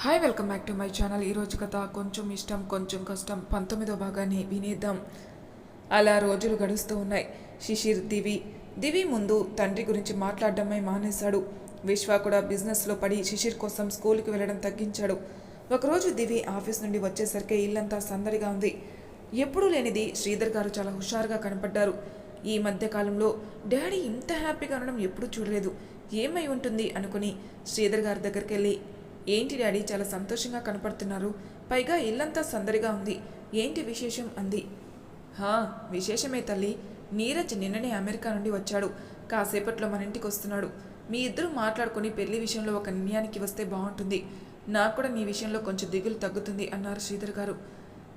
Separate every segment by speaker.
Speaker 1: Hi welcome back to my channel ఈరోజు కథ కొంచెం ఇష్టం కొంచెం కష్టం. పంతొమ్మిదో భాగాన్ని వినేద్దాం. అలా రోజులు గడుస్తూ ఉన్నాయి. శిశిర్ దివి. దివి ముందు తండ్రి గురించి మాట్లాడడమే మానేశాడు. విశ్వ కూడా బిజినెస్లో పడి శిశిర్ కోసం స్కూల్కి వెళ్ళడం తగ్గించాడు. ఒకరోజు దివి ఆఫీస్ నుండి వచ్చేసరికి ఇల్లంతా సందడిగా ఉంది. ఎప్పుడూ లేనిది శ్రీధర్ గారు చాలా హుషారుగా కనపడ్డారు. ఈ మధ్య కాలంలో డాడీ ఇంత హ్యాపీగా ఉండడం ఎప్పుడూ చూడలేదు. ఏమై ఉంటుంది అనుకుని శ్రీధర్ గారి దగ్గరికి వెళ్ళి ఏంటి డాడీ చాలా సంతోషంగా కనపడుతున్నారు? పైగా ఇల్లంతా సందడిగా ఉంది. ఏంటి విశేషం? అంది. హా విశేషమే తల్లి. నీరజ్ నిన్ననే అమెరికా నుండి వచ్చాడు. కాసేపట్లో మన ఇంటికి వస్తున్నాడు. మీ ఇద్దరు మాట్లాడుకొని పెళ్ళి విషయంలో ఒక నిర్ణయానికి వస్తే బాగుంటుంది. నాకు కూడా నీ విషయంలో కొంచెం దిగులు తగ్గుతుంది అన్నారు శ్రీధర్ గారు.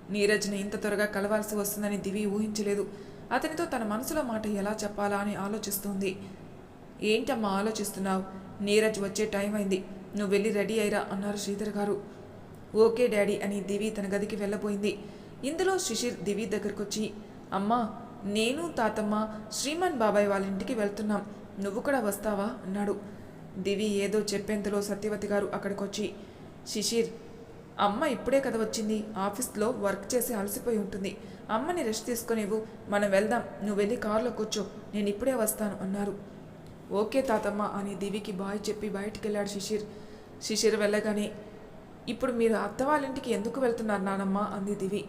Speaker 1: నీరజ్ని ఇంత త్వరగా కలవాల్సి వస్తుందని దివి ఊహించలేదు. అతనితో తన మనసులో మాట ఎలా చెప్పాలా అని ఆలోచిస్తుంది. ఏంటమ్మా ఆలోచిస్తున్నావు? నీరజ్ వచ్చే టైం అయింది. నువ్వు వెళ్ళి రెడీ అయిరా అన్నారు శ్రీధర్ గారు. ఓకే డాడీ అని దివి తన గదికి వెళ్ళబోయింది. ఇందులో శిశిర్ దివి దగ్గరకు వచ్చి అమ్మా నేను తాతమ్మ శ్రీమాన్ బాబాయ్ వాళ్ళ ఇంటికి వెళ్తున్నాం. నువ్వు కూడా వస్తావా? అన్నాడు. దివి ఏదో చెప్పేంతలో సత్యవతి గారు అక్కడికొచ్చి శిశిర్ అమ్మ ఇప్పుడే కదా వచ్చింది. ఆఫీస్లో వర్క్ చేసి అలసిపోయి ఉంటుంది. అమ్మని రెస్ట్ తీసుకునేవు మనం వెళ్దాం. నువ్వు వెళ్ళి కారులో కూర్చో. నేను ఇప్పుడే వస్తాను అన్నారు. ఓకే తాతమ్మ అని దివికి బాయ్ చెప్పి బయటికి వెళ్ళాడు శిశిర్. శిశిర వెళ్ళగానే ఇప్పుడు మీరు అత్త వాళ్ళ ఇంటికి ఎందుకు వెళ్తున్నారు నానమ్మ? అంది దివి.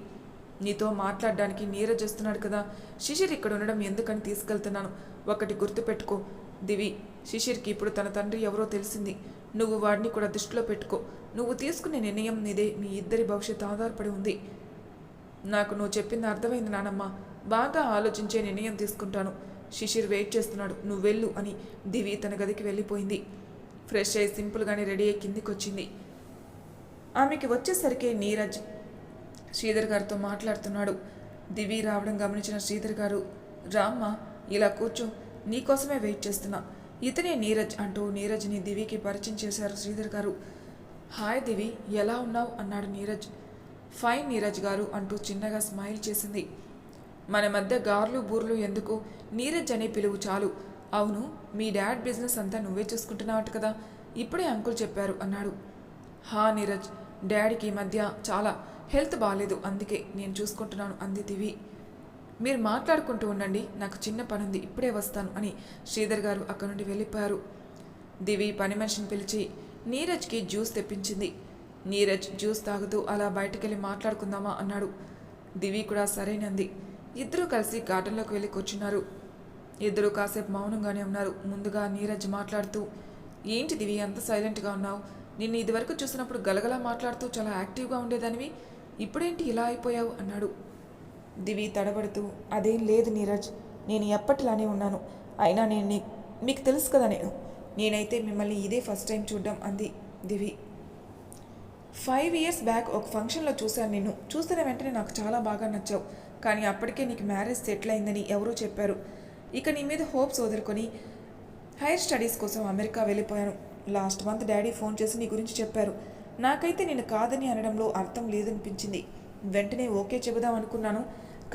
Speaker 1: నీతో మాట్లాడడానికి నీరజ్ వస్తున్నాడు కదా శిశిర్ ఇక్కడ ఉండడం ఎందుకని తీసుకెళ్తున్నాను? ఒకటి గుర్తుపెట్టుకో. దివి శిశిర్కి ఇప్పుడు తన తండ్రి ఎవరో తెలిసింది. నువ్వు వాడిని కూడా దృష్టిలో పెట్టుకో. నువ్వు తీసుకునే నిర్ణయం నీదే. మీ ఇద్దరి భవిష్యత్తు ఆధారపడి ఉంది. నాకు నువ్వు చెప్పింది అర్థమైంది నానమ్మ. బాగా ఆలోచించే నిర్ణయం తీసుకుంటాను. శిశిర్ వెయిట్ చేస్తున్నాడు. నువ్వు వెళ్ళు అని దివి తన గదికి వెళ్ళిపోయింది. ఫ్రెష్ అయ్యి సింపుల్గానే రెడీ అయ్యి కిందికి వచ్చింది ఆమెకి వచ్చేసరికి నీరజ్ శ్రీధర్ గారితో మాట్లాడుతున్నాడు. దివి రావడం గమనించిన శ్రీధర్ గారు రామ్మ ఇలా కూర్చో నీకోసమే వెయిట్ చేస్తున్నా. ఇతనే నీరజ్ అంటూ నీరజ్ని దివికి పరిచయం చేశారు శ్రీధర్ గారు. హాయ్ దివి ఎలా ఉన్నావు? అన్నాడు నీరజ్. ఫైన్ నీరజ్ గారు అంటూ చిన్నగా స్మైల్ చేసింది. మన మధ్య గార్లు బూర్లు ఎందుకు? నీరజ్ అనే పిలువు చాలు. అవును మీ డాడ్ బిజినెస్ అంతా నువ్వే చూసుకుంటున్నావట కదా. ఇప్పుడే అంకుల్ చెప్పారు అన్నాడు. హా నీరజ్ డాడీకి ఈ మధ్య చాలా హెల్త్ బాగాలేదు అందుకే నేను చూసుకుంటున్నాను అంది దివి. మీరు మాట్లాడుకుంటూ ఉండండి నాకు చిన్న పనుంది ఇప్పుడే వస్తాను అని శ్రీధర్ గారు అక్కడి నుండి వెళ్ళిపోయారు. దివి పని మనిషిని పిలిచి నీరజ్కి జ్యూస్ తెప్పించింది. నీరజ్ జ్యూస్ తాగుతూ అలా బయటకెళ్ళి మాట్లాడుకుందామా అన్నాడు. దివి కూడా సరేనంది. ఇద్దరూ కలిసి గార్డెన్లోకి వెళ్ళి కూర్చున్నారు. ఇద్దరు కాసేపు మౌనంగానే ఉన్నారు. ముందుగా నీరజ్ మాట్లాడుతూ ఏంటి దివి అంత సైలెంట్గా ఉన్నావు? నిన్ను ఇదివరకు చూసినప్పుడు గలగలా మాట్లాడుతూ చాలా యాక్టివ్గా ఉండేదానివి. ఇప్పుడేంటి ఇలా అయిపోయావు? అన్నాడు. దివి తడబడుతూ అదేం లేదు నీరజ్ నేను ఎప్పటిలానే ఉన్నాను. అయినా నేను నీ మీకు తెలుసు కదా నేను. నేనైతే మిమ్మల్ని ఇదే ఫస్ట్ టైం చూడడం అంది దివి. ఫైవ్ ఇయర్స్ బ్యాక్ ఒక ఫంక్షన్లో చూశాను నేను చూసిన వెంటనే నాకు చాలా బాగా నచ్చావు. కానీ అప్పటికే నీకు మ్యారేజ్ సెటిల్ అయిందని ఎవరూ చెప్పారు. ఇక నీ మీద హోప్స్ వదులుకొని హైయర్ స్టడీస్ కోసం అమెరికా వెళ్ళిపోయాను. లాస్ట్ మంత్ డాడీ ఫోన్ చేసి నీ గురించి చెప్పారు. నాకైతే నేను కాదని అనడంలో అర్థం లేదనిపించింది. వెంటనే ఓకే చెబుదాం అనుకున్నాను.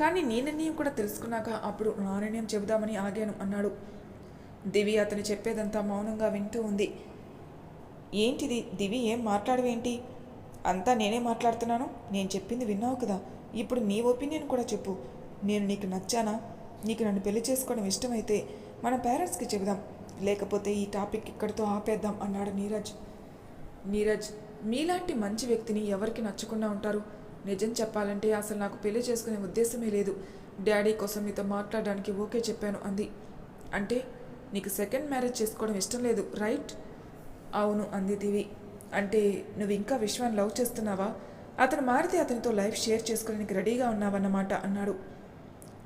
Speaker 1: కానీ నీ నిర్ణయం కూడా తెలుసుకున్నాక అప్పుడు నా నిర్ణయం చెబుదామని ఆగాను అన్నాడు. దివి అతను చెప్పేదంతా మౌనంగా వింటూ ఉంది. ఏంటిది? దివి ఏం మాట్లాడవేంటి? అంతా నేనే మాట్లాడుతున్నాను. నేను చెప్పింది విన్నావు కదా. ఇప్పుడు నీ ఒపీనియన్ కూడా చెప్పు. నేను నీకు నచ్చానా? నీకు నన్ను పెళ్ళి చేసుకోవడం ఇష్టమైతే మన పేరెంట్స్కి చెబుదాం. లేకపోతే ఈ టాపిక్ ఇక్కడితో ఆపేద్దాం అన్నాడు నీరజ్. నీరజ్ మీలాంటి మంచి వ్యక్తిని ఎవరికి నచ్చకుండా ఉంటారు? నిజం చెప్పాలంటే అసలు నాకు పెళ్ళి చేసుకునే ఉద్దేశమే లేదు. డాడీ కోసం మీతో మాట్లాడడానికి ఓకే చెప్పాను అంది. అంటే నీకు సెకండ్ మ్యారేజ్ చేసుకోవడం ఇష్టం లేదు రైట్? అవును అంది దివి. అంటే నువ్వు ఇంకా విశ్వాన్ని లవ్ చేస్తున్నావా? అతను మారితే అతనితో లైఫ్ షేర్ చేసుకోవడానికి రెడీగా ఉన్నావన్నమాట అన్నాడు.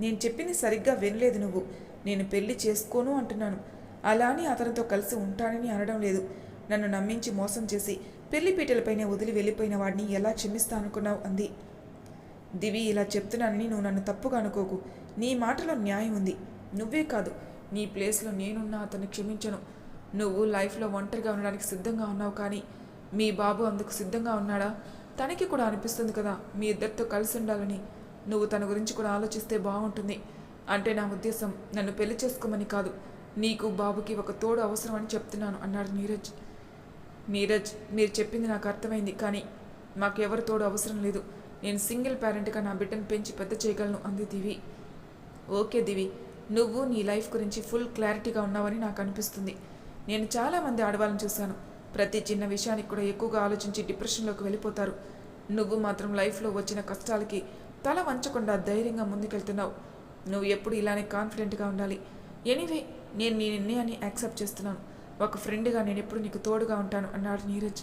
Speaker 1: నేను చెప్పింది సరిగ్గా వినలేదు నువ్వు. నేను పెళ్ళి చేసుకోను అంటున్నాను. అలా అని అతనితో కలిసి ఉంటానని అనడం లేదు. నన్ను నమ్మించి మోసం చేసి పెళ్ళి పీటలపైనే వదిలి వెళ్ళిపోయిన వాడిని ఎలా క్షమిస్తానుకున్నావు అంది. దివి ఇలా చెప్తున్నానని నువ్వు నన్ను తప్పుగా అనుకోకు. నీ మాటలో న్యాయం ఉంది. నువ్వే కాదు నీ ప్లేస్లో నేనున్నా అతన్ని క్షమించను. నువ్వు లైఫ్లో ఒంటరిగా ఉండడానికి సిద్ధంగా ఉన్నావు కానీ మీ బాబు అందుకు సిద్ధంగా ఉన్నాడా? తనకి కూడా అనిపిస్తుంది కదా మీ ఇద్దరితో కలిసి ఉండాలని. నువ్వు తన గురించి కూడా ఆలోచిస్తే బాగుంటుంది. అంటే నా ఉద్దేశం నన్ను పెళ్ళి చేసుకోమని కాదు. నీకు బాబుకి ఒక తోడు అవసరం అని చెప్తున్నాను అన్నాడు నీరజ్. నీరజ్ మీరు చెప్పింది నాకు అర్థమైంది కానీ మాకు ఎవరి తోడు అవసరం లేదు. నేను సింగిల్ పేరెంట్గా నా బిడ్డను పెంచి పెద్ద చేయగలను అంది దివి. ఓకే దివి నువ్వు నీ లైఫ్ గురించి ఫుల్ క్లారిటీగా ఉన్నావని నాకు అనిపిస్తుంది. నేను చాలామంది ఆడవాళ్ళని చూశాను. ప్రతి చిన్న విషయానికి కూడా ఎక్కువగా ఆలోచించి డిప్రెషన్లోకి వెళ్ళిపోతారు. నువ్వు మాత్రం లైఫ్లో వచ్చిన కష్టాలకి తల వంచకుండా ధైర్యంగా ముందుకెళ్తున్నావు. నువ్వు ఎప్పుడు ఇలానే కాన్ఫిడెంట్గా ఉండాలి. ఎనీవే నేను నీ నిర్ణయాన్ని యాక్సెప్ట్ చేస్తున్నాను. ఒక ఫ్రెండ్గా నేను ఎప్పుడు నీకు తోడుగా ఉంటాను అన్నాడు నీరజ్.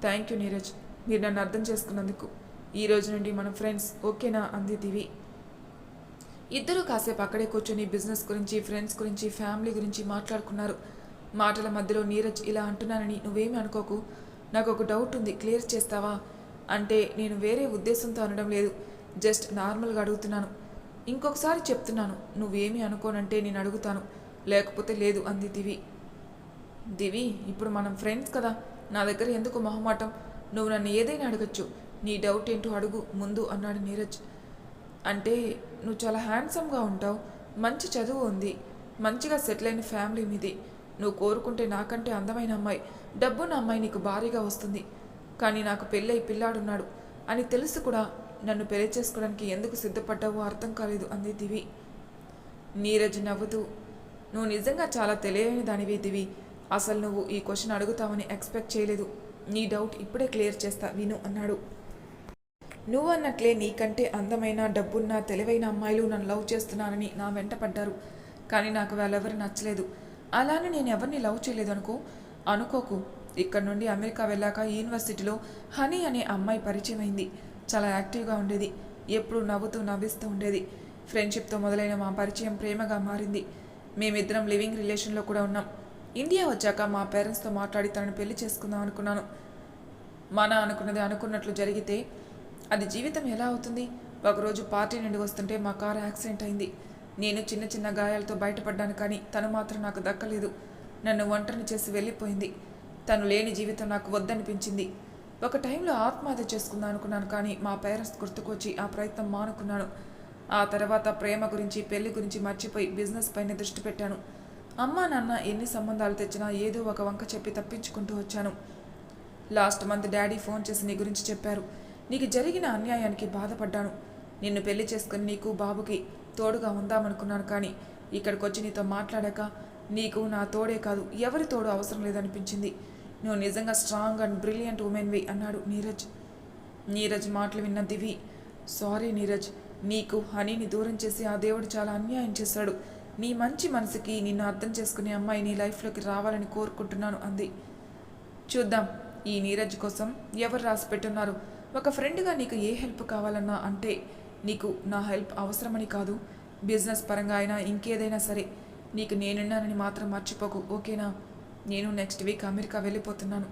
Speaker 1: Thank you Neeraj. మీరు నన్ను అర్థం చేసుకున్నందుకు. ఈ రోజు నుండి మన ఫ్రెండ్స్ ఓకేనా? అంది దివి. ఇద్దరూ కాసేపు అక్కడే కూర్చొని బిజినెస్ గురించి ఫ్రెండ్స్ గురించి ఫ్యామిలీ గురించి మాట్లాడుకున్నారు. మాటల మధ్యలో నీరజ్ ఇలా అంటున్నానని నువ్వేమీ అనుకోకు. నాకు ఒక డౌట్ ఉంది క్లియర్ చేస్తావా? అంటే నేను వేరే ఉద్దేశంతో అనడం లేదు. జస్ట్ నార్మల్గా అడుగుతున్నాను. ఇంకొకసారి చెప్తున్నాను నువ్వేమి అనుకోనంటే నేను అడుగుతాను. లేకపోతే లేదు అంది దివి. దివి ఇప్పుడు మనం ఫ్రెండ్స్ కదా నా దగ్గర ఎందుకు మొహమాటం? నువ్వు నన్ను ఏదైనా అడగచ్చు. నీ డౌట్ ఏంటో అడుగు ముందు అన్నాడు నీరజ్. అంటే నువ్వు చాలా హ్యాండ్సమ్గా ఉంటావు. మంచి చదువు ఉంది. మంచిగా సెటిల్ అయిన ఫ్యామిలీ మీది. నువ్వు కోరుకుంటే నాకంటే అందమైన అమ్మాయి. డబ్బున్న అమ్మాయి నీకు భారీగా వస్తుంది. కానీ నాకు పెళ్ళై పిల్లాడున్నాడు అని తెలుసు కూడా. నన్ను పెళ్ళి చేసుకోవడానికి ఎందుకు సిద్ధపడ్డావో అర్థం కాలేదు అంది దివి. నీరజ్ నవ్వుతూ నువ్వు నిజంగా చాలా తెలియని దానివి దివి. అసలు నువ్వు ఈ క్వశ్చన్ అడుగుతావని ఎక్స్పెక్ట్ చేయలేదు. నీ డౌట్ ఇప్పుడే క్లియర్ చేస్తా విను అన్నాడు. నువ్వు అన్నట్లే నీకంటే అందమైన డబ్బున్న తెలివైన అమ్మాయిలు నన్ను లవ్ చేస్తున్నానని నా వెంట పడ్డారు. కానీ నాకు వాళ్ళెవరు నచ్చలేదు. అలానే నేను ఎవరిని లవ్ చేయలేదు అనుకో అనుకోకు. ఇక్కడ నుండి అమెరికా వెళ్ళాక యూనివర్సిటీలో హనీ అనే అమ్మాయి పరిచయం అయింది చాలా యాక్టివ్గా ఉండేది. ఎప్పుడు నవ్వుతూ నవ్విస్తూ ఉండేది. ఫ్రెండ్షిప్తో మొదలైన మా పరిచయం ప్రేమగా మారింది. మేమిద్దరం లివింగ్ రిలేషన్లో కూడా ఉన్నాం. ఇండియా వచ్చాక మా పేరెంట్స్తో మాట్లాడి తనను పెళ్ళి చేసుకుందాం అనుకున్నాను. మన అనుకున్నది అనుకున్నట్లు జరిగితే అది జీవితం ఎలా అవుతుంది? ఒకరోజు పార్టీ నుండి వస్తుంటే మా కారు యాక్సిడెంట్ అయింది. నేను చిన్న చిన్న గాయాలతో బయటపడ్డాను కానీ తను మాత్రం నాకు దక్కలేదు. నన్ను ఒంటరిని చేసి వెళ్ళిపోయింది. తను లేని జీవితం నాకు వద్దనిపించింది. ఒక టైంలో ఆత్మహత్య చేసుకుందాం అనుకున్నాను కానీ మా పేరెంట్స్ గుర్తుకొచ్చి ఆ ప్రయత్నం మానుకున్నాను ఆ తర్వాత ప్రేమ గురించి పెళ్ళి గురించి మర్చిపోయి బిజినెస్ పైన దృష్టి పెట్టాను. అమ్మా నాన్న ఎన్ని సంబంధాలు తెచ్చినా ఏదో ఒక వంక చెప్పి తప్పించుకుంటూ వచ్చాను. లాస్ట్ మంత్ డాడీ ఫోన్ చేసి నీ గురించి చెప్పారు. నీకు జరిగిన అన్యాయానికి బాధపడ్డాను. నిన్ను పెళ్ళి చేసుకుని నీకు బాబుకి తోడుగా ఉందామనుకున్నాను కానీ ఇక్కడికి వచ్చి నీతో మాట్లాడాక నీకు నా తోడే కాదు ఎవరి తోడు అవసరం లేదనిపించింది. నువ్వు నిజంగా స్ట్రాంగ్ అండ్ బ్రిలియంట్ ఉమెన్వి అన్నాడు నీరజ్. నీరజ్ మాటలు విన్న దివి సారీ నీరజ్ నీకు హనీని దూరం చేసి ఆ దేవుడు చాలా అన్యాయం చేశాడు. నీ మంచి మనసుకి నిన్ను అర్థం చేసుకునే అమ్మాయి నీ లైఫ్లోకి రావాలని కోరుకుంటున్నాను అంది. చూద్దాం ఈ నీరజ్ కోసం ఎవరు రాసి పెట్టున్నారు? ఒక ఫ్రెండ్గా నీకు ఏ హెల్ప్ కావాలన్నా అంటే నీకు నా హెల్ప్ అవసరమని కాదు. బిజినెస్ పరంగా అయినా ఇంకేదైనా సరే నీకు నేనున్నానని మాత్రం మర్చిపోకు ఓకేనా? నేను నెక్స్ట్ వీక్ అమెరికా వెళ్ళిపోతున్నాను.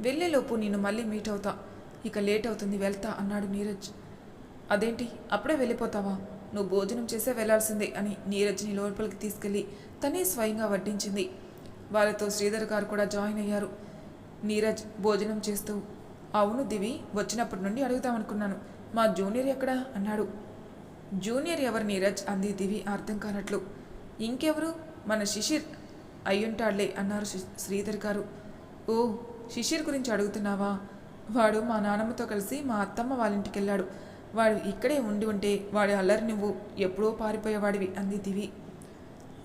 Speaker 1: వెళ్ళేలోపు నేను మళ్ళీ మీట్ అవుతా. ఇక లేట్ అవుతుంది వెళ్తా అన్నాడు నీరజ్. అదేంటి? అప్పుడే వెళ్ళిపోతావా? నువ్వు భోజనం చేసే వెళ్ళాల్సిందే అని నీరజ్ని లోపలికి తీసుకెళ్ళి తనే స్వయంగా వడ్డించింది. వాళ్ళతో శ్రీధర్ గారు కూడా జాయిన్ అయ్యారు. నీరజ్ భోజనం చేస్తూ అవును దివి వచ్చినప్పటి నుండి అడుగుదామనుకున్నాను. మా జూనియర్ ఎక్కడా? అన్నాడు. జూనియర్ ఎవరు నీరజ్? అంది దివి అర్థం కానట్లు. ఇంకెవరు? మన శిశిర్ అయ్యుంటాడులే అన్నారు శ్రీధర్ గారు. ఓ శిశిర్ గురించి అడుగుతున్నావా? వాడు మా నాన్నమ్మతో కలిసి మా అత్తమ్మ వాళ్ళ ఇంటికి వెళ్ళాడు వాడు ఇక్కడే ఉండి ఉంటే వాడి అల్లరి నువ్వు ఎప్పుడో పారిపోయేవాడివి అంది దివి.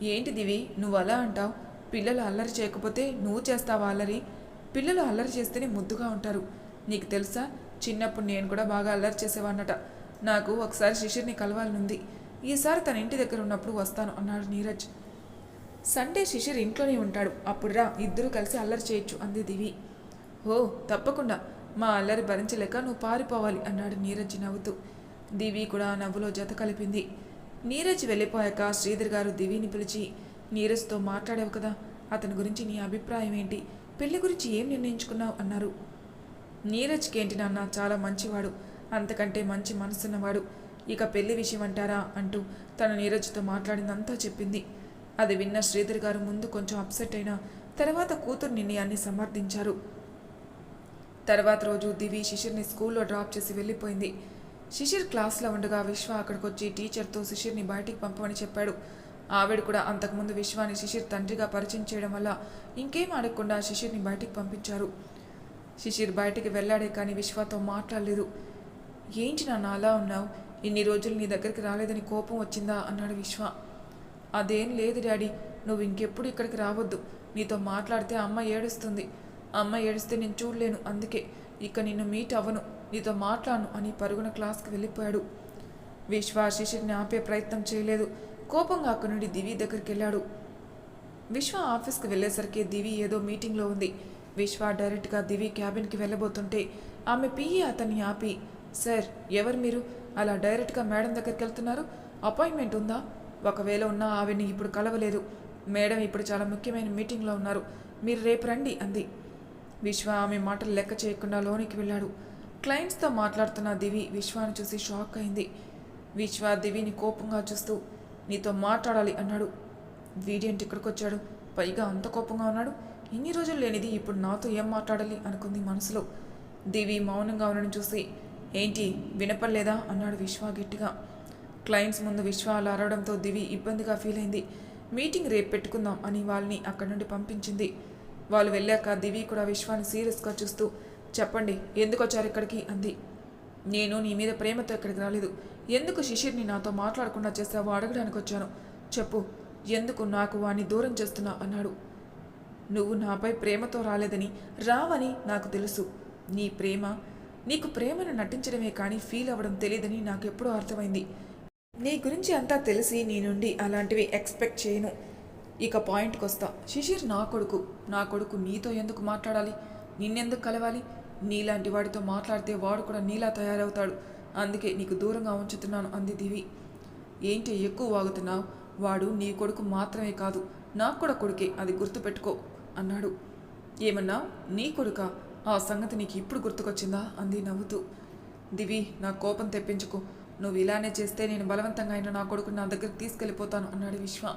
Speaker 1: ఏంటి దివి నువ్వు అలా అంటావు? పిల్లలు అల్లరి చేయకపోతే నువ్వు చేస్తావా అల్లరి? పిల్లలు అల్లరి చేస్తేనే ముద్దుగా ఉంటారు. నీకు తెలుసా చిన్నప్పుడు నేను కూడా బాగా అల్లరి చేసేవాన్నట. నాకు ఒకసారి శిష్యుడిని కలవాలనుంది. ఈసారి తన ఇంటి దగ్గర ఉన్నప్పుడు వస్తాను అన్నాడు నీరజ్. సండే శిశిర్ ఇంట్లోనే ఉంటాడు. అప్పుడు రా ఇద్దరూ కలిసి అల్లరి చేయొచ్చు అంది దివి. ఓ తప్పకుండా. మా అల్లరి భరించలేక నువ్వు పారిపోవాలి అన్నాడు నీరజ్ నవ్వుతూ. దివి కూడా నవ్వులో జత కలిపింది. నీరజ్ వెళ్ళిపోయాక శ్రీధర్ గారు దివిని పిలిచి నీరజ్తో మాట్లాడావు కదా అతని గురించి నీ అభిప్రాయం ఏంటి? పెళ్ళి గురించి ఏం నిర్ణయించుకున్నావు? అన్నారు. నీరజ్కి ఏంటి నాన్న చాలా మంచివాడు. అంతకంటే మంచి మనసున్నవాడు. ఇక పెళ్ళి విషయం అంటారా? అంటూ తను నీరజ్తో మాట్లాడిందంతా చెప్పింది. అది విన్న శ్రీధర్ గారు ముందు కొంచెం అప్సెట్ అయినా తర్వాత కూతురు నిర్ణయాన్ని సమర్థించారు. తర్వాత రోజు దివి శిశిర్ని స్కూల్లో డ్రాప్ చేసి వెళ్ళిపోయింది. శిశిర్ క్లాస్లో ఉండగా విశ్వ అక్కడికి వచ్చి టీచర్తో శిశిర్ని బయటికి పంపమని చెప్పాడు. ఆవిడ కూడా అంతకుముందు విశ్వాన్ని శిశిర్ తండ్రిగా పరిచయం చేయడం వల్ల ఇంకేం అడగకుండా శిశిర్ని బయటికి పంపించారు. శిశిర్ బయటికి వెళ్ళాడే కానీ విశ్వతో మాట్లాడలేదు. ఏంటి నాన్న అలా ఉన్నావు? ఇన్ని రోజులు నీ దగ్గరికి రాలేదని కోపం వచ్చిందా? అన్నాడు విశ్వ. అదేం లేదు డాడీ. నువ్వు ఇంకెప్పుడు ఇక్కడికి రావద్దు. నీతో మాట్లాడితే అమ్మ ఏడుస్తుంది. అమ్మ ఏడిస్తే నేను చూడలేను. అందుకే ఇక నిన్ను మీట్ అవ్వను. నీతో మాట్లాడను అని పరుగున క్లాస్కి వెళ్ళిపోయాడు. విశ్వ శిశిర్ని ఆపే ప్రయత్నం చేయలేదు. కోపంగా అక్కడి నుండి దివి దగ్గరికి వెళ్ళాడు. విశ్వ ఆఫీస్కి వెళ్ళేసరికి దివి ఏదో మీటింగ్లో ఉంది. విశ్వ డైరెక్ట్గా దివి క్యాబిన్కి వెళ్ళబోతుంటే ఆమె పిఈ అతన్ని ఆపి సార్ ఎవరు మీరు? అలా డైరెక్ట్గా మేడం దగ్గరికి వెళ్తున్నారు? అపాయింట్మెంట్ ఉందా? ఒకవేళ ఉన్నా ఆవిడ్ని ఇప్పుడు కలవలేదు. మేడం ఇప్పుడు చాలా ముఖ్యమైన మీటింగ్లో ఉన్నారు. మీరు రేపు రండి అంది. విశ్వ ఆమె మాటలు లెక్క చేయకుండా లోనికి వెళ్ళాడు. క్లయింట్స్తో మాట్లాడుతున్న దివి విశ్వాన్ని చూసి షాక్ అయింది. విశ్వ దివిని కోపంగా చూస్తూ నీతో మాట్లాడాలి అన్నాడు. వీడేంటి ఇక్కడికి వచ్చాడు పైగా అంత కోపంగా ఉన్నాడు. ఇన్ని రోజులు లేనిది ఇప్పుడు నాతో ఏం మాట్లాడాలి? అనుకుంది మనసులో. దివి మౌనంగా ఉండడం చూసి ఏంటి? వినపడలేదా? అన్నాడు విశ్వ గట్టిగా. క్లయింట్స్ ముందు విశ్వాలు అరవడంతో దివి ఇబ్బందిగా ఫీల్ అయింది. మీటింగ్ రేపు పెట్టుకుందాం అని వాళ్ళని అక్కడి నుండి పంపించింది. వాళ్ళు వెళ్ళాక దివి కూడా విశ్వాన్ని సీరియస్గా చూస్తూ చెప్పండి ఎందుకు వచ్చారు ఇక్కడికి? అంది. నేను నీ మీద ప్రేమతో ఇక్కడికి రాలేదు. ఎందుకు శిశిర్ని నాతో మాట్లాడకుండా చేసావో అడగడానికి వచ్చాను. చెప్పు ఎందుకు నాకు వాణ్ణి దూరం చేస్తున్నా? అన్నాడు. నువ్వు నాపై ప్రేమతో రాలేదని రావని నాకు తెలుసు. నీ ప్రేమ నీకు ప్రేమను నటించడమే కానీ ఫీల్ అవ్వడం తెలియదని నాకు ఎప్పుడూ అర్థమైంది. నీ గురించి అంతా తెలిసి నీ నుండి అలాంటివి ఎక్స్పెక్ట్ చేయను. ఇక పాయింట్కి వస్తా. శిశిర్ నా కొడుకు. నా కొడుకు నీతో ఎందుకు మాట్లాడాలి? నిన్నెందుకు కలవాలి? నీలాంటి వాడితో మాట్లాడితే వాడు కూడా నీలా తయారవుతాడు. అందుకే నీకు దూరంగా ఉంచుతున్నాను అంది దివి. ఏంటి ఎక్కువ వాగుతున్నావు? వాడు నీ కొడుకు మాత్రమే కాదు. నాకు కూడా కొడుకే అది గుర్తుపెట్టుకో అన్నాడు. ఏమన్నా? నీ కొడుక? ఆ సంగతి నీకు ఇప్పుడు గుర్తుకొచ్చిందా? అంది నవ్వుతూ. దివి నా కోపం తెప్పించుకో. నువ్వు ఇలానే చేస్తే నేను బలవంతంగా అయినా నా కొడుకుని నా దగ్గరికి తీసుకెళ్ళిపోతాను అన్నాడు విశ్వ.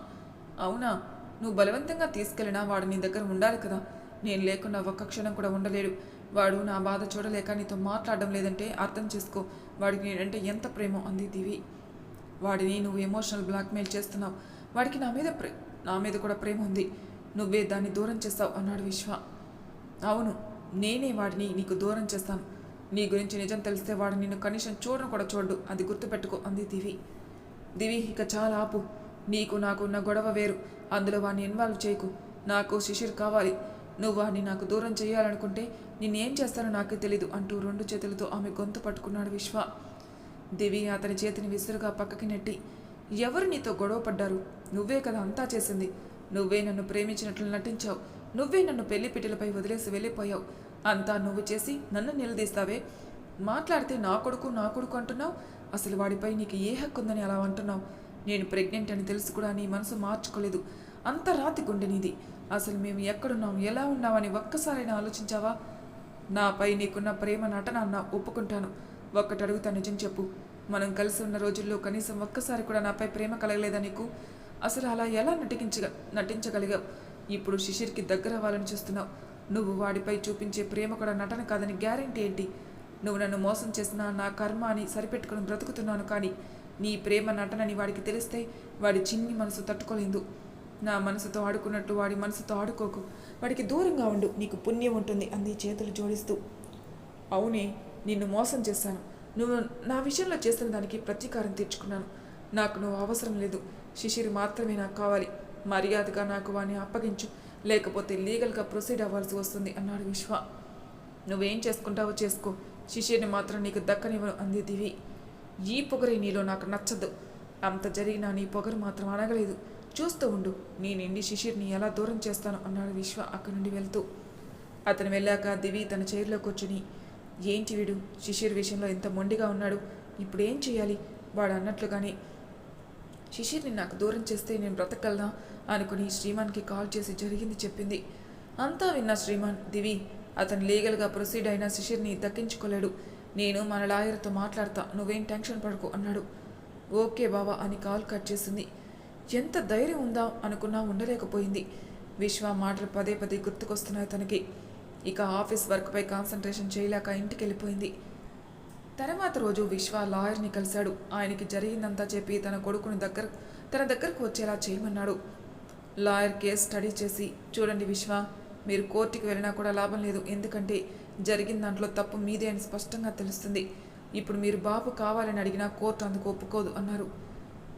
Speaker 1: అవునా? నువ్వు బలవంతంగా తీసుకెళ్ళినా వాడు నీ దగ్గర ఉండాలి కదా. నేను లేకుండా ఒక్క క్షణం కూడా ఉండలేడు. వాడు నా బాధ చూడలేక నీతో మాట్లాడడం లేదంటే అర్థం చేసుకో. వాడికి నేనంటే ఎంత ప్రేమో అంది దివి. వాడిని నువ్వు ఎమోషనల్ బ్లాక్మెయిల్ చేస్తున్నావు. వాడికి నా మీద ప్రే నా మీద కూడా ప్రేమ ఉంది. నువ్వే దాన్ని దూరం చేస్తావు అన్నాడు విశ్వ. అవును నేనే వాడిని నీకు దూరం చేస్తాను. నీ గురించి నిజం తెలిస్తే వాడు నిన్ను కనీసం చూడను కూడా చూడు అది గుర్తుపెట్టుకో అంది దివి. దివి ఇక చాలా ఆపు. నీకు నాకున్న గొడవ వేరు. అందులో వాడిని ఇన్వాల్వ్ చేయకు. నాకు శిశిర్ కావాలి. నువ్వు వాడిని నాకు దూరం చేయాలనుకుంటే నిన్నేం చేస్తానో నాకు తెలీదు అంటూ రెండు చేతులతో ఆమె గొంతు పట్టుకున్నాడు విశ్వ. దివి అతని చేతిని విసురుగా పక్కకి నెట్టి ఎవరు నీతో గొడవ పడ్డారు? నువ్వే కదా అంతా చేసింది. నువ్వే నన్ను ప్రేమించినట్లు నటించావు. నువ్వే నన్ను పెళ్ళి పిట్టలపై వదిలేసి వెళ్ళిపోయావు. అంతా నువ్వు చేసి నన్ను నిలదీస్తావే? మాట్లాడితే నా కొడుకు నా కొడుకు అంటున్నావు? అసలు వాడిపై నీకు ఏ హక్కు ఉందని అలా అంటున్నావు? నేను ప్రెగ్నెంట్ అని తెలుసు కూడా నీ మనసు మార్చుకోలేదు. అంత రాతి గుండె నీది. అసలు మేము ఎక్కడున్నాం ఎలా ఉన్నామని ఒక్కసారైనా ఆలోచించావా? నాపై నీకున్న ప్రేమ నటన అన్న ఒప్పుకుంటాను. ఒక్కటి అడుగుతా నిజం చెప్పు. మనం కలిసి ఉన్న రోజుల్లో కనీసం ఒక్కసారి కూడా నాపై ప్రేమ కలగలేదా నీకు? అసలు అలా ఎలా నటించగ నటించగలిగావు? ఇప్పుడు శిశిర్కి దగ్గర అవ్వాలని చూస్తున్నావు. నువ్వు వాడిపై చూపించే ప్రేమ కూడా నటన కాదని గ్యారెంటీ ఏంటి? నువ్వు నన్ను మోసం చేసిన నా కర్మ అని సరిపెట్టుకుని బ్రతుకుతున్నాను కానీ నీ ప్రేమ నటనని వాడికి తెలిస్తే వాడి చిన్ని మనసు తట్టుకోలేదు. నా మనసుతో ఆడుకున్నట్టు వాడి మనసుతో ఆడుకోకు. వాడికి దూరంగా ఉండు నీకు పుణ్యం ఉంటుంది అంది చేతులు జోడిస్తూ. అవునే నిన్ను మోసం చేశాను. నువ్వు నా విషయంలో చేసిన దానికి ప్రతీకారం తీర్చుకున్నాను. నాకు నువ్వు అవసరం లేదు. శిశిరి మాత్రమే నాకు కావాలి. మర్యాదగా నాకు వాడిని అప్పగించు. లేకపోతే లీగల్గా ప్రొసీడ్ అవ్వాల్సి వస్తుంది అన్నాడు విశ్వ. నువ్వేం చేసుకుంటావో చేసుకో. శిష్యుని మాత్రం నీకు దక్కనివ్వను అంది దివి. ఈ పొగరే నీలో నాకు నచ్చదు. అంత జరిగినా నీ పొగరు మాత్రం అనగలేదు చూస్తూ ఉండు నీ నిండి శిశిర్ని ఎలా దూరం చేస్తాను అన్నాడు విశ్వ అక్కడి నుండి వెళ్తూ. అతను వెళ్ళాక దివి తన చైర్లో కూర్చుని ఏంటి వీడు? శిశిర్ విషయంలో ఎంత మొండిగా ఉన్నాడు. ఇప్పుడు ఏం చేయాలి వాడు అన్నట్లుగానే శిశిర్ని నాకు దూరం చేస్తే నేను బ్రతకగలనా? అనుకుని శ్రీమాన్కి కాల్ చేసి జరిగింది చెప్పింది. అంతా విన్న శ్రీమాన్ దివి అతను లీగల్గా ప్రొసీడ్ అయిన శిశిర్ని దక్కించుకోలేడు. నేను మన లాయర్తో మాట్లాడతా నువ్వేం టెన్షన్ పడకు అన్నాడు. ఓకే బావా అని కాల్ కట్ చేసింది. ఎంత ధైర్యం ఉందా అనుకున్నా ఉండలేకపోయింది. విశ్వ మాటలు పదే పదే గుర్తుకొస్తున్నాయి తనకి. ఇక ఆఫీస్ వర్క్పై కాన్సన్ట్రేషన్ చేయలేక ఇంటికి వెళ్ళిపోయింది తర్వాత రోజు విశ్వ లాయర్ని కలిశాడు. ఆయనకి జరిగిందంతా చెప్పి తన కొడుకుని దగ్గర తన దగ్గరకు వచ్చేలా చేయమన్నాడు. లాయర్ కేసు స్టడీ చేసి చూడండి విశ్వ మీరు కోర్టుకి వెళ్ళినా కూడా లాభం లేదు. ఎందుకంటే జరిగిన దాంట్లో తప్పు మీదే అని స్పష్టంగా తెలుస్తుంది. ఇప్పుడు మీరు బాబు కావాలని అడిగినా కోర్టు అందుకు ఒప్పుకోదు అన్నారు.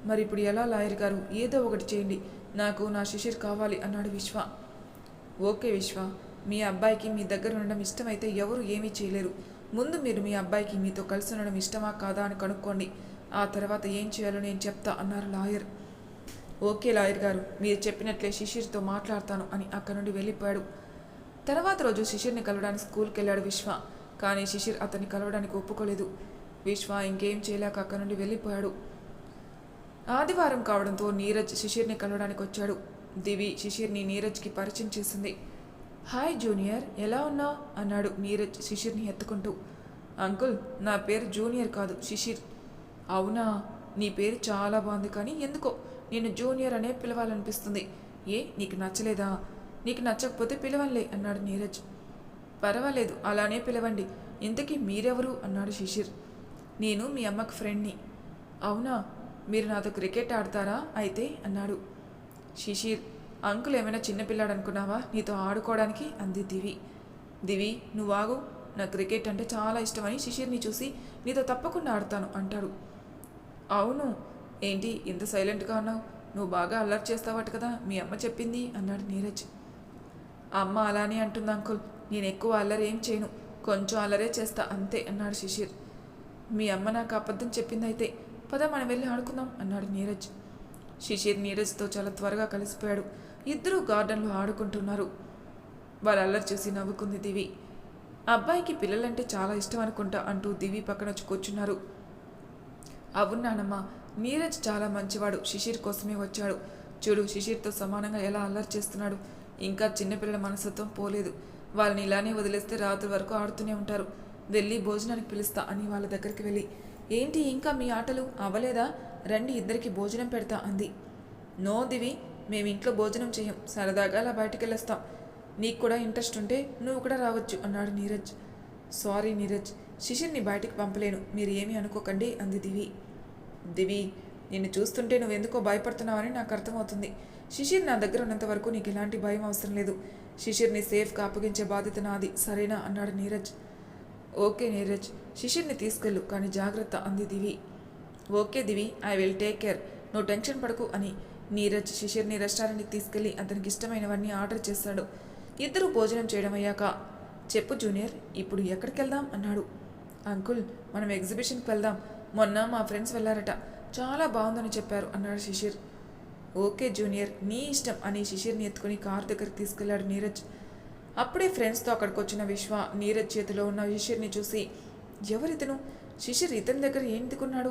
Speaker 1: మరి ఇప్పుడు ఎలా లాయర్ గారు? ఏదో ఒకటి చేయండి. నాకు నా శిశిర్ కావాలి అన్నాడు విశ్వ. ఓకే విశ్వ మీ అబ్బాయికి మీ దగ్గర ఉండడం ఇష్టమైతే ఎవరు ఏమీ చేయలేరు. ముందు మీరు మీ అబ్బాయికి మీతో కలిసి ఉండడం ఇష్టమా కాదా అని కనుక్కోండి. ఆ తర్వాత ఏం చేయాలో నేను చెప్తా అన్నారు లాయర్. ఓకే లాయర్ గారు మీరు చెప్పినట్లే శిశిర్తో మాట్లాడతాను అని అక్కడి నుండి వెళ్ళిపోయాడు. తర్వాత రోజు శిశిర్ని కలవడానికి స్కూల్కి వెళ్ళాడు విశ్వ కానీ శిశిర్ అతన్ని కలవడానికి ఒప్పుకోలేదు. విశ్వ ఇంకేం చేయలేక అక్కడి నుండి వెళ్ళిపోయాడు. ఆదివారం కావడంతో నీరజ్ శిశిర్ని కలవడానికి వచ్చాడు. దివి శిశిర్ని నీరజ్కి పరిచయం చేసింది. హాయ్ జూనియర్ ఎలా ఉన్నావు? అన్నాడు నీరజ్ శిశిర్ని ఎత్తుకుంటూ. అంకుల్ నా పేరు జూనియర్ కాదు శిశిర్. అవునా? నీ పేరు చాలా బాగుంది కానీ ఎందుకో? నేను జూనియర్ అనే పిలవాలనిపిస్తుంది. ఏ నీకు నచ్చలేదా? నీకు నచ్చకపోతే పిలవనులే అన్నాడు నీరజ్. పర్వాలేదు అలానే పిలవండి. ఇంతకీ మీరెవరు? అన్నాడు శిశిర్. నేను మీ అమ్మకు ఫ్రెండ్ని. అవునా? మీరు నాతో క్రికెట్ ఆడతారా? అయితే అన్నాడు శిశిర్. అంకుల్ ఏమైనా చిన్నపిల్లాడు అనుకున్నావా నీతో ఆడుకోవడానికి అంది దివి. దివి నువ్వు నా క్రికెట్ అంటే చాలా ఇష్టమని శిశిర్ని చూసి నీతో తప్పకుండా ఆడతాను అంటాడు. అవును. ఏంటి ఇంత సైలెంట్గా ఉన్నావు? నువ్వు బాగా అల్లరి చేస్తావట కదా మీ అమ్మ చెప్పింది అన్నాడు నీరజ్. అమ్మ అలానే అంటుంది అంకుల్ నేను ఎక్కువ అల్లరి ఏం చేయను. కొంచెం అల్లరే చేస్తా అంతే అన్నాడు శిశిర్. మీ అమ్మ నాకు అబద్ధం చెప్పింది అయితే పద మనం వెళ్ళి ఆడుకుందాం అన్నాడు నీరజ్. శిశిర్ నీరజ్తో చాలా త్వరగా కలిసిపోయాడు. ఇద్దరూ గార్డెన్లో ఆడుకుంటున్నారు. వాళ్ళ అల్లరి చూసి నవ్వుకుంది దివి. అబ్బాయికి పిల్లలంటే చాలా ఇష్టం అనుకుంటా అంటూ దివి పక్కన వచ్చి కూర్చున్నారు. అవును నానమ్మ నీరజ్ చాలా మంచివాడు. శిశిర్ కోసమే వచ్చాడు. చూడు శిశిర్తో సమానంగా ఎలా అల్లరి చేస్తున్నాడు. ఇంకా చిన్నపిల్లల మనసత్వం పోలేదు. వాళ్ళని ఇలానే వదిలేస్తే రాత్రి వరకు ఆడుతూనే ఉంటారు. వెళ్ళి భోజనానికి పిలుస్తా అని వాళ్ళ దగ్గరికి వెళ్ళి ఏంటి ఇంకా మీ ఆటలు? అవ్వలేదా రండి ఇద్దరికి భోజనం పెడతా అంది. నో దివి మేము ఇంట్లో భోజనం చేయం సరదాగా అలా బయటికి వెళ్ళొస్తాం నీకు కూడా ఇంట్రెస్ట్ ఉంటే నువ్వు కూడా రావచ్చు అన్నాడు నీరజ్. సారీ నీరజ్ శిశిర్ని బయటికి పంపలేను మీరు ఏమీ అనుకోకండి అంది దివి. దివి నిన్ను చూస్తుంటే నువ్వెందుకో భయపడుతున్నావని నాకు అర్థమవుతుంది. శిశిర్ నా దగ్గర ఉన్నంత వరకు నీకు ఎలాంటి భయం అవసరం లేదు. శిశిర్ని సేఫ్గా అప్పగించే బాధ్యత నాది సరేనా అన్నాడు నీరజ్. ఓకే నీరజ్ శిశిర్ని తీసుకెళ్ళు కానీ జాగ్రత్త అంది Divi. Okay Divi I will take care. నువ్వు టెన్షన్ పడకు అని నీరజ్ శిశిర్ని రెస్టారెంట్కి తీసుకెళ్ళి అతనికి ఇష్టమైనవన్నీ ఆర్డర్ చేశాడు ఇద్దరు భోజనం చేయడం అయ్యాక చెప్పు జూనియర్ ఇప్పుడు ఎక్కడికి వెళ్దాం అన్నాడు. అంకుల్ మనం ఎగ్జిబిషన్కి వెళ్దాం. మొన్న మా ఫ్రెండ్స్ వెళ్ళారట. చాలా బాగుందని చెప్పారు అన్నాడు శిశిర్. ఓకే జూనియర్ నీ ఇష్టం అని శిశిర్ని ఎత్తుకుని కార్ దగ్గరికి తీసుకెళ్ళాడు నీరజ్. అప్పుడే ఫ్రెండ్స్తో అక్కడికి వచ్చిన విశ్వ నీరజ్ చేతిలో ఉన్న శిశిర్ని చూసి ఎవరితను? శిశిర్ ఇతని దగ్గర ఎందుకున్నాడు